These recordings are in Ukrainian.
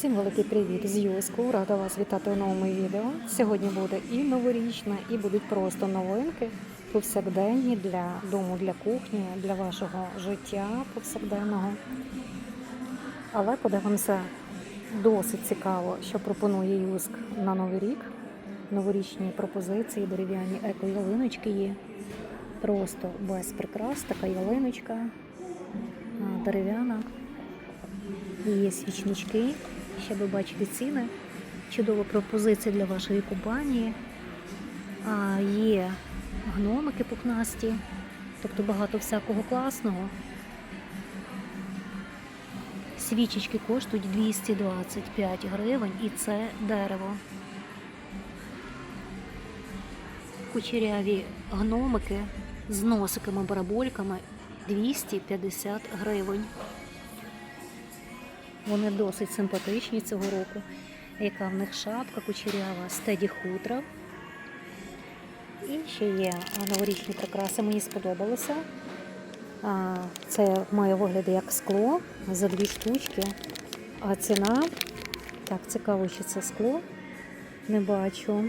Всім великий привіт з Юську. Рада вас вітати у новому відео. Сьогодні буде і новорічна, і будуть просто новинки повсякденні для дому, для кухні, для вашого життя повсякденного. Але подивимося досить цікаво, що пропонує Юск на Новий рік. Новорічні пропозиції, дерев'яні еко-ялиночки є. Просто без прикрас, така ялиночка дерев'яна. Є свічнички, ще ви бачите ціни. Чудова пропозиція для вашої компанії. А, є гномики пухнасті, тобто багато всякого класного. Свічечки коштують 225 гривень і це дерево. Кучеряві гномики з носиками барабольками 250 гривень. Вони досить симпатичні цього року. Яка в них шапка кучерява з теді хутра. І ще є новорічні прикраси, мені сподобалося. Це має вигляд як скло за дві штучки. А ціна, так, цікаво, що це скло. Не бачу.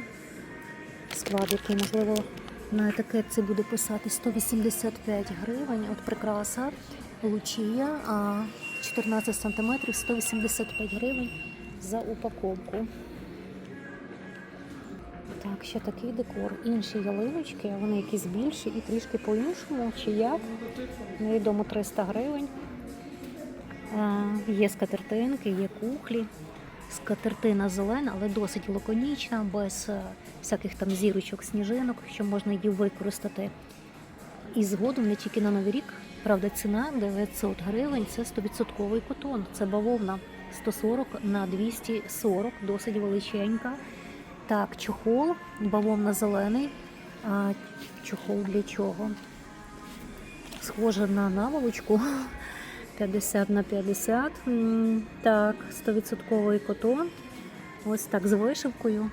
Склад, який, можливо, на етикетці буде писати 185 гривень. От прикраса Лучія, 14 см 185 гривень за упаковку. Так, ще такий декор. Інші ялиночки, вони якісь більші і трішки по-іншому, чи як. Невідомо 300 гривень. Є скатертинки, є кухлі. Скатертина зелена, але досить лаконічна, без е, всяких там зірочок, сніжинок, що можна її використати. І згодом не тільки на новий рік. Правда, ціна 900 гривень це 100% котон. Це бавовна 140 на 240, досить величенька. Так, чохол, бавовна зелений. А чохол для чого? Схоже на наволочку 50 на 50. Так, 100% котон. Ось так з вишивкою.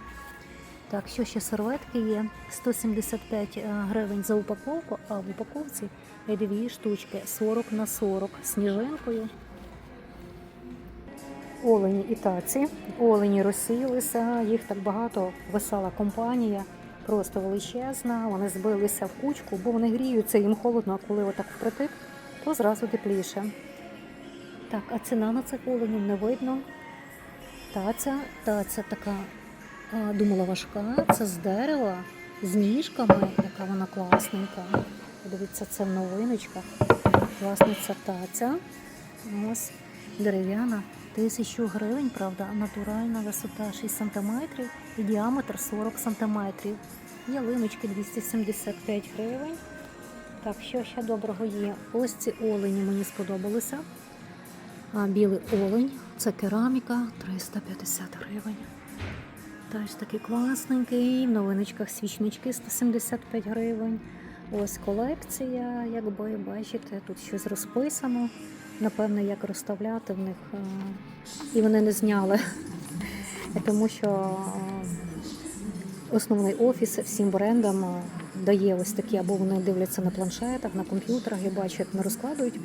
Так, що ще серветки є? 175 е, гривень за упаковку, а в упаковці дві штучки 40 на 40 сніжинкою. Олені і таці. Олені розсіялися, їх так багато, весела компанія, просто величезна. Вони збилися в кучку, бо вони гріються, їм холодно, а коли отак впритик, то зразу тепліше. Так, а ціна на цих оленів не видно. Таця, таця така думала важка, це з дерева, з ніжками, яка вона класненька. Дивіться, це в новиночках. Класниця таця. Ось дерев'яна. Тисячу гривень, правда, натуральна висота 6 см і діаметр 40 см. Ялиночки 275 гривень. Так, що ще доброго є? Ось ці олені мені сподобалися. А, білий олень, це кераміка 350 гривень. Теж такий класненький, в новиночках свічнички 175 гривень. Ось колекція, якби бачите, тут щось розписано. Напевно, як розставляти в них. е, І вони не зняли, тому що е, основний офіс всім брендам е, дає ось такі, або вони дивляться на планшетах, на комп'ютерах, бачу, як вони розкладують.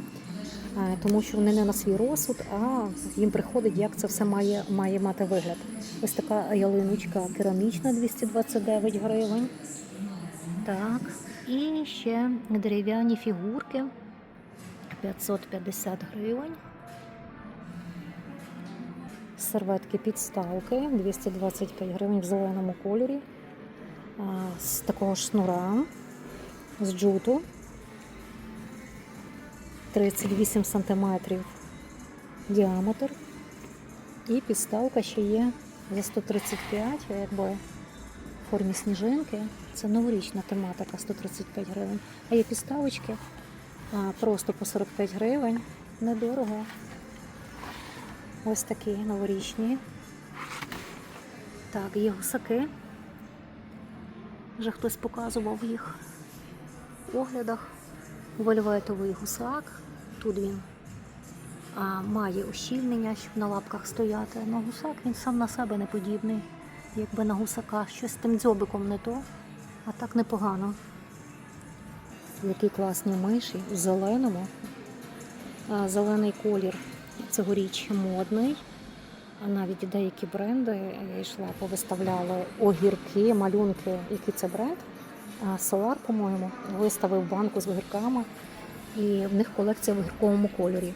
Тому що вони не на свій розсуд, а їм приходить, як це все має, має мати вигляд. Ось така ялиночка керамічна 229 гривень. Так, і ще дерев'яні фігурки 550 гривень. Серветки підставки 225 гривень в зеленому кольорі. З такого ж шнура, з джуту. 38 сантиметрів діаметр. І підставка ще є за 135, якби в формі сніжинки. Це новорічна тематика 135 гривень. А є підставочки просто по 45 гривень. Недорого. Ось такі новорічні. Так, є гусаки. Вже хтось показував їх в оглядах. Вольветовий гусак. Тут він а, має ущільнення, щоб на лапках стояти. На гусак він сам на себе не подібний. Якби на гусака щось з тим дзьобиком не то, а так непогано. Які класні миші в зеленому. А, зелений колір цьогоріч модний. А навіть деякі бренди я йшла, повиставляли огірки, малюнки, який це бренд. Solar, по-моєму, виставив банку з огірками, і в них колекція в огірковому кольорі.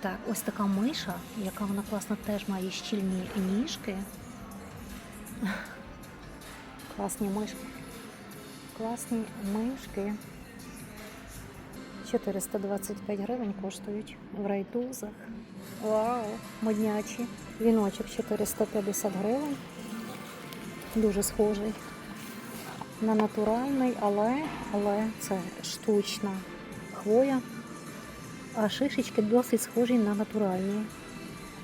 Так, ось така миша, яка вона класно теж має щільні ніжки. Класні мишки. Класні мишки. 425 гривень коштують в райтузах. Вау, моднячі. Віночок 450 гривень. Дуже схожий на натуральний, але, але це штучна хвоя. А шишечки досить схожі на натуральні.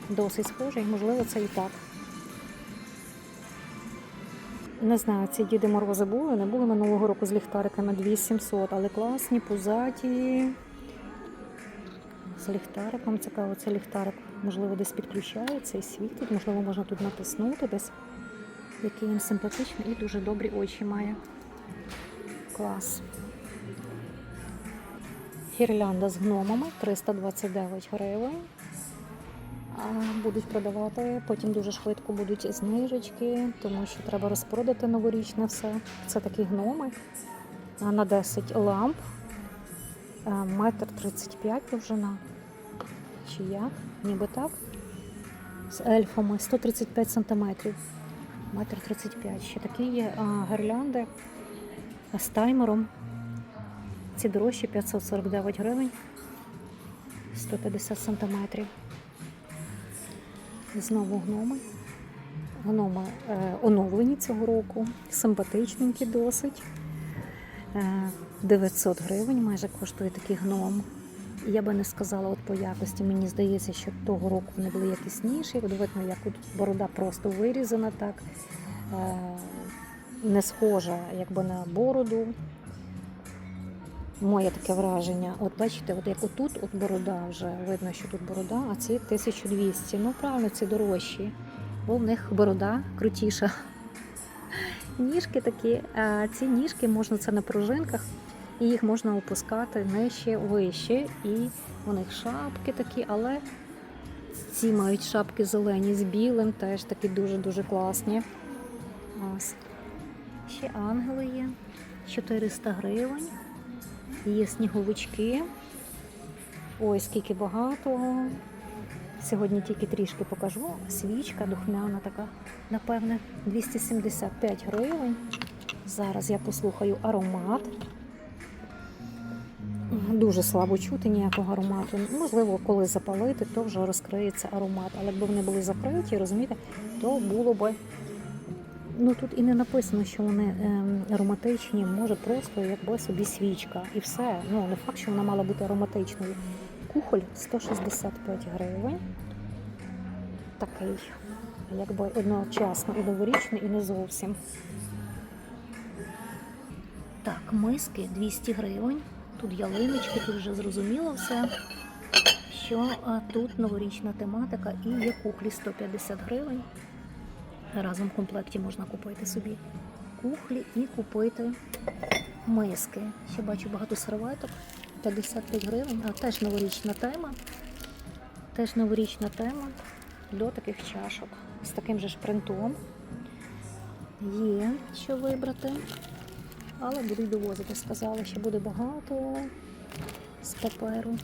Досить схожі, можливо, це і так. Не знаю, ці Діди Морози були, не були минулого року з ліхтариками 2700, але класні, пузаті. З ліхтариком цікаво, це ліхтарик, можливо, десь підключається і світить, можливо, можна тут натиснути десь. Який він симпатичний і дуже добрі очі має. Клас. Гірлянда з гномами 329 гривень. Будуть продавати, потім дуже швидко будуть знижечки, тому що треба розпродати новорічне все. Це такі гноми на 10 ламп, метр 35 довжина. Чи як? Ніби так. З ельфами 135 сантиметрів. Метр 35. Ще такі є гірлянди з таймером. Ці дорожчі 549 гривень. 150 сантиметрів. Знову гноми. Гноми е, оновлені цього року, симпатичненькі досить. Е, 900 гривень майже коштує такий гном. Я би не сказала от по якості. Мені здається, що того року вони були якісніші. От видно, як от борода просто вирізана так, е, не схожа якби на бороду. Моє таке враження. От бачите, от як отут от борода вже видно, що тут борода, а ці 1200. Ну, правильно, ці дорожчі, бо в них борода крутіша. Ніжки такі, а ці ніжки можна це на пружинках, і їх можна опускати нижче, вище. І у них шапки такі, але ці мають шапки зелені з білим, теж такі дуже-дуже класні. Ось. Ще ангели є. 400 гривень. Є сніговички. Ой, скільки багато. Сьогодні тільки трішки покажу. Свічка духмяна така, напевне, 275 гривень. Зараз я послухаю аромат. Дуже слабо чути ніякого аромату. Можливо, коли запалити, то вже розкриється аромат. Але якби вони були закриті, розумієте, то було би. Ну тут і не написано, що вони ем, ароматичні, може просто якби собі свічка. І все. Ну не факт, що вона мала бути ароматичною. Кухоль 165 гривень. Такий, якби одночасно і новорічний, і не зовсім. Так, миски 200 гривень. Тут ялиночки, тут вже зрозуміло все. Що а, тут новорічна тематика і є кухлі 150 гривень. Разом в комплекті можна купити собі кухлі і купити миски. Ще бачу багато серветок. 55 гривень, а теж новорічна тема. Теж новорічна тема до таких чашок з таким же ж принтом. Є що вибрати, але будуть довозити. Сказали, що буде багато з паперу.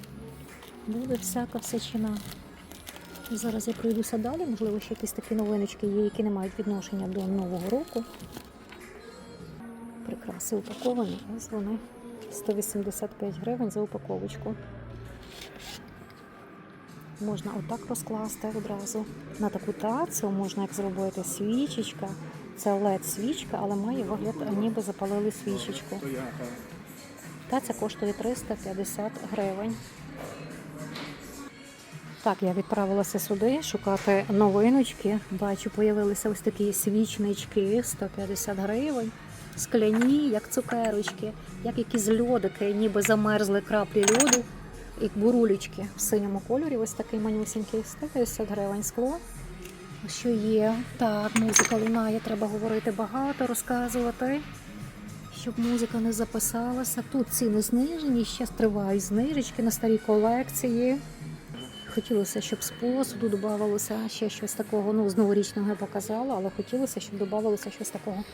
Буде всяка всячина. Зараз я пройдуся далі, можливо, ще якісь такі новиночки є, які не мають відношення до Нового року. Прикраси упаковані, ось вони 185 гривень за упаковочку. Можна отак розкласти одразу. На таку тацю можна як зробити свічечка. Це led свічка, але має вигляд, ніби запалили свічечку. Таця коштує 350 гривень. Так, я відправилася сюди шукати новиночки. Бачу, появилися ось такі свічнички 150 гривень. Скляні, як цукерочки, як якісь льодики, ніби замерзли краплі льоду, як бурулечки в синьому кольорі. Ось такий манюсінький 150 гривень скло. Що є? Так, музика лунає, треба говорити багато, розказувати, щоб музика не записалася. Тут ціни знижені, ще тривають знижечки на старі колекції. Хотілося, щоб з посуду додавалося ще щось такого. Ну, з новорічного я показала, але хотілося, щоб додавалося щось такого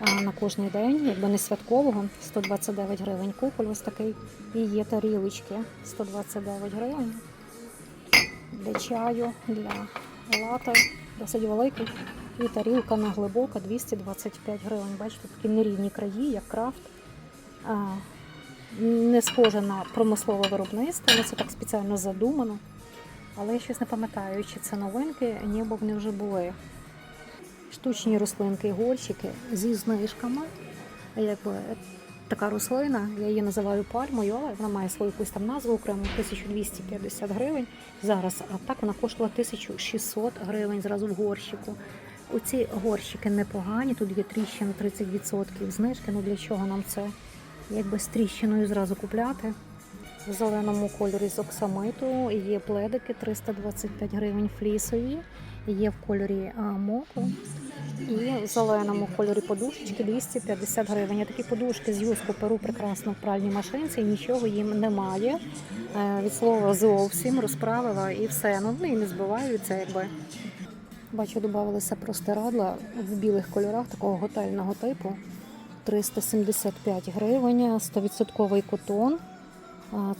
а, на кожний день, якби не святкового. 129 гривень кухоль ось такий. І є тарілочки 129 гривень. Для чаю, для лати, досить великий. І тарілка на глибока 225 гривень. Бачите, такі нерівні краї, як крафт. Не схоже на промислове виробництво, але це так спеціально задумано. Але я щось не пам'ятаю, чи це новинки, ніби вони вже були. Штучні рослинки горщики зі знижками. Якби така рослина, я її називаю пальмою, але вона має свою якусь там назву окремо 1250 гривень зараз, а так вона коштувала 1600 гривень зразу в горщику. Оці горщики непогані, тут є тріщина 30% знижки. Ну для чого нам це? Якби з тріщиною зразу купляти. В зеленому кольорі з оксамиту є пледики 325 гривень флісові, є в кольорі а, моко. І в зеленому кольорі подушечки 250 гривень. Я такі подушки з юску перу прекрасно в пральній машинці, нічого їм немає. Е, Від слова зовсім розправила і все. Ну вони і не збиваються, якби. Бачу, додавалися простирадла в білих кольорах такого готельного типу. 375 гривень, 100% котон.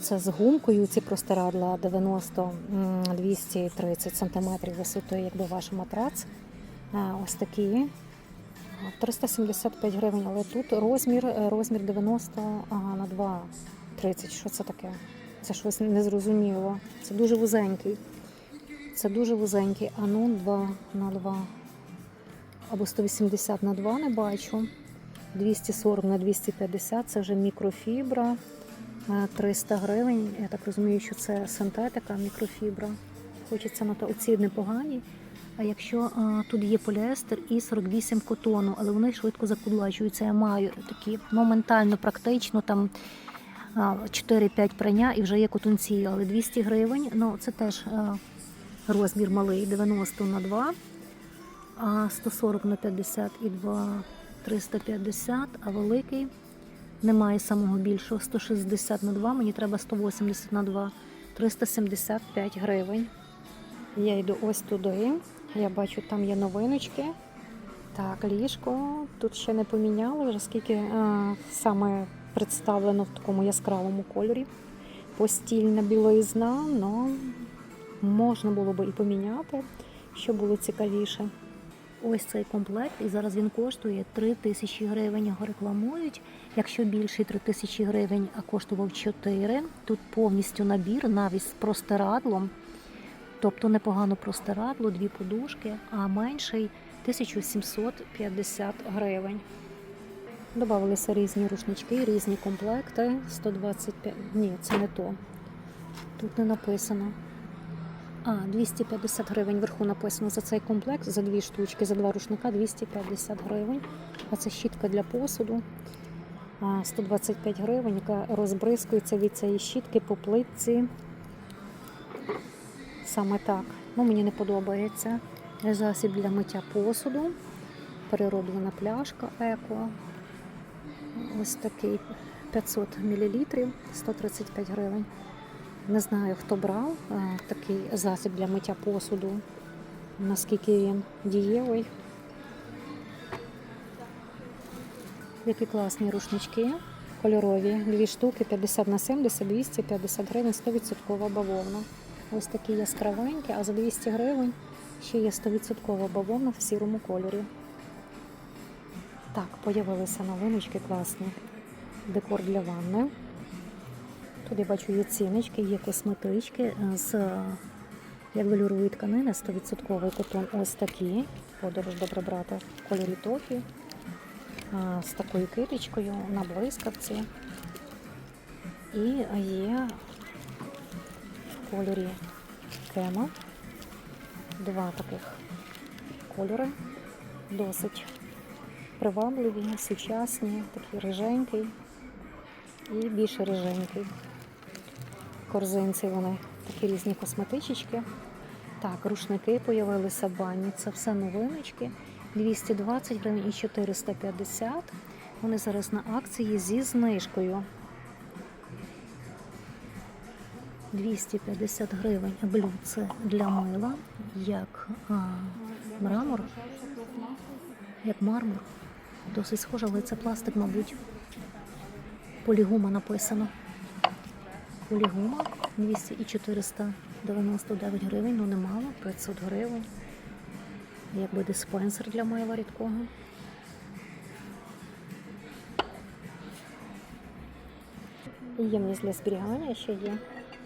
Це з гумкою. Ці простирадла 90-230 см висотою, якби ваш матрац. Ось такі. 375 гривень, але тут розмір, е, розмір 90 а, на 2 30. Що це таке? Це щось незрозуміло. Це дуже вузенький. Це дуже вузенький. А ну 2 на 2. Або 180 на 2 не бачу. 240 на 250 це вже мікрофібра. Е, 300 гривень. Я так розумію, що це синтетика, мікрофібра. Хочеться на то. Оці непогані. А якщо а, тут є поліестер і 48 котону, але вони швидко закудлачуються. Я маю такі моментально, практично там 4-5 прання і вже є котунці, але 200 гривень. Ну це теж розмір малий, 90 на 2, а 140 на 50 і 2 350, а великий немає самого більшого 160 на 2, мені треба 180 на 2, 375 гривень. Я йду ось туди. Я бачу, там є новиночки. Так, ліжко. Тут ще не поміняли, вже скільки а, саме представлено в такому яскравому кольорі. Постільна білизна, але можна було би і поміняти, щоб було цікавіше. Ось цей комплект, і зараз він коштує 3 тисячі гривень. Його рекламують. Якщо більший 3 тисячі гривень, а коштував 4, тут повністю набір, навіть з простирадлом. Тобто непогано простирадло, дві подушки, а менший 1750 гривень. Добавилися різні рушнички, різні комплекти. 125. Ні, це не то. Тут не написано. А, 250 гривень вверху написано за цей комплект, за дві штучки, за два рушника 250 гривень. А це щітка для посуду. 125 гривень, яка розбризкується від цієї щітки по плитці. Саме так. Ну, мені не подобається. Засіб для миття посуду. Перероблена пляшка еко. Ось такий 500 мл, 135 гривень. Не знаю, хто брав е, такий засіб для миття посуду, наскільки він дієвий. Які класні рушнички кольорові. Дві штуки 50 на 70, 250 гривень, 100% бавовна. Ось такі яскравенькі, а за 200 гривень ще є 100% бавовна в сірому кольорі. Так, появилися новиночки класні. Декор для ванни. Тут я бачу є ціночки, є косметички з як велюрової тканини, 100% котон. Ось такі. Подорож добре брати в кольорі тофі. З такою китичкою на блискавці. І є кольорі крема. Два таких кольори. Досить привабливі, сучасні, такі риженький і більше риженький. Корзинці вони такі різні косметички. Так, рушники появилися бані. Це все новиночки. 220 гривень і 450. Вони зараз на акції зі знижкою. 250 гривень блюдце для мила, як а, мрамор, як мармур. Досить схоже, але це пластик, мабуть. Полігума написано. Полігума 200 і 499 гривень, ну немало, 500 гривень. Якби диспенсер для мила рідкого. Ємність для зберігання ще є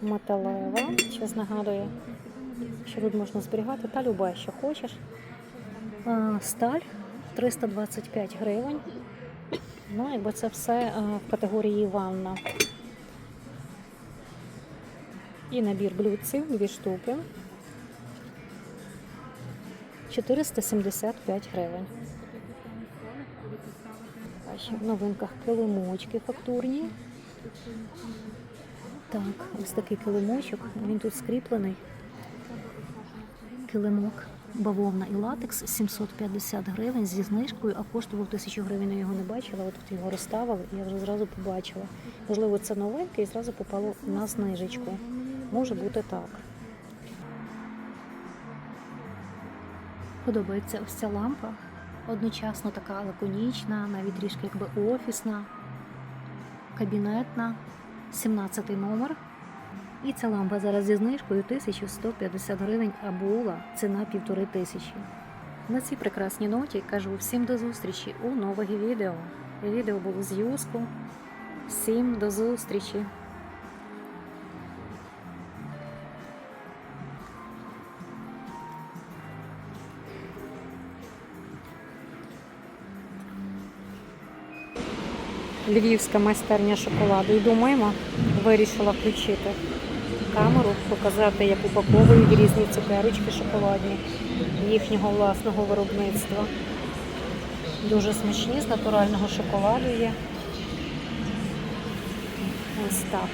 металева. Щось нагадує, що тут можна зберігати та любе, що хочеш. Сталь 325 гривень. Ну, якби це все в категорії ванна. І набір блюдців, дві штуки. 475 гривень. А ще в новинках килимочки фактурні. Так, ось такий килимочок. Він тут скріплений. Килимок, бавовна і латекс 750 гривень зі знижкою, а коштував 1000 гривень. Я його не бачила. От тут його розставили, і я вже зразу побачила. Можливо, це новинка і зразу попало на знижечку. Може бути так. Подобається ось ця лампа. Одночасно така лаконічна, навіть трішки якби офісна, кабінетна, 17 номер. І ця лампа зараз зі знижкою 1150 гривень, а була ціна півтори тисячі. На цій прекрасній ноті кажу всім до зустрічі у нових відео. Відео було з Юску. Всім до зустрічі! Львівська майстерня шоколаду. Йду мимо, вирішила включити камеру, показати, як упаковують різні цукерочки шоколадні їхнього власного виробництва. Дуже смачні, з натурального шоколаду є. Ось так.